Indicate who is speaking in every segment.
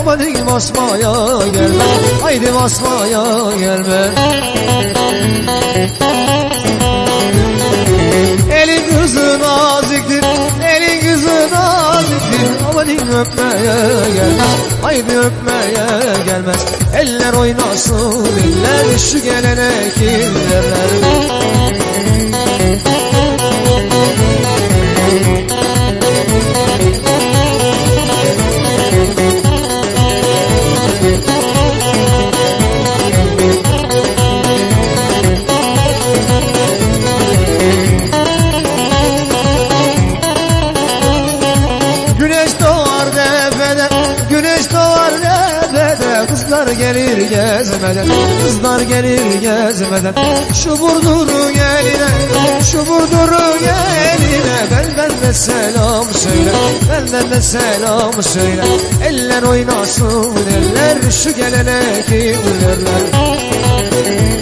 Speaker 1: Aman basmaya gelme. Haydi basmaya gelme. Elin kızı naziktir Elin kızı naziktir Aman öpmeye gelmez Haydi öpmeye gelmez Eller oynasın eller Şu gelenek illerler Kızlar gelir gezmeden, kızlar gelir gezmeden Şu burdurun eline, şu burdurun eline Benden de selam söyle, benden de selam söyle. Eller oynasın eller, şu gelenek illerler Vay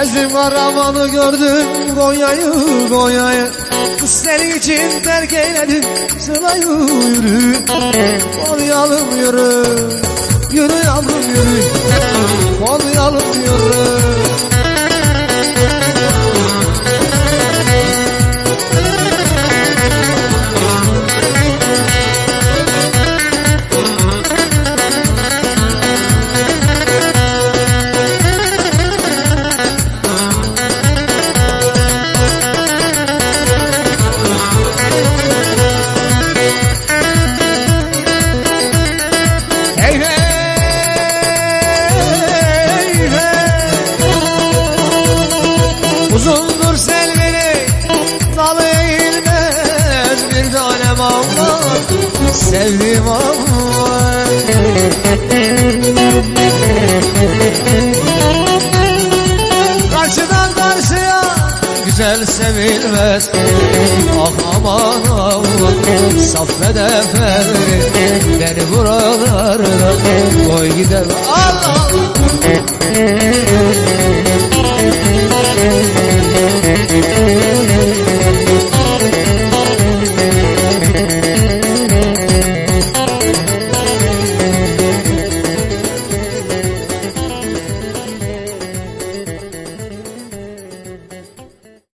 Speaker 1: Gezdim karavanı gördüm Konya'yı Konya'yı. Kız için terk eyledim Sırayı yürü. Konyalım yürü. Yürü yavrum yürü. Konyalım yürü Uzundur selveri Dalı eğilmez. Bir tanem ama Sevdim ama. Karşıdan karşıya Güzel sevilmez. Ah aman aman. Saffet efendi Beni buralarda Koy Allah Allah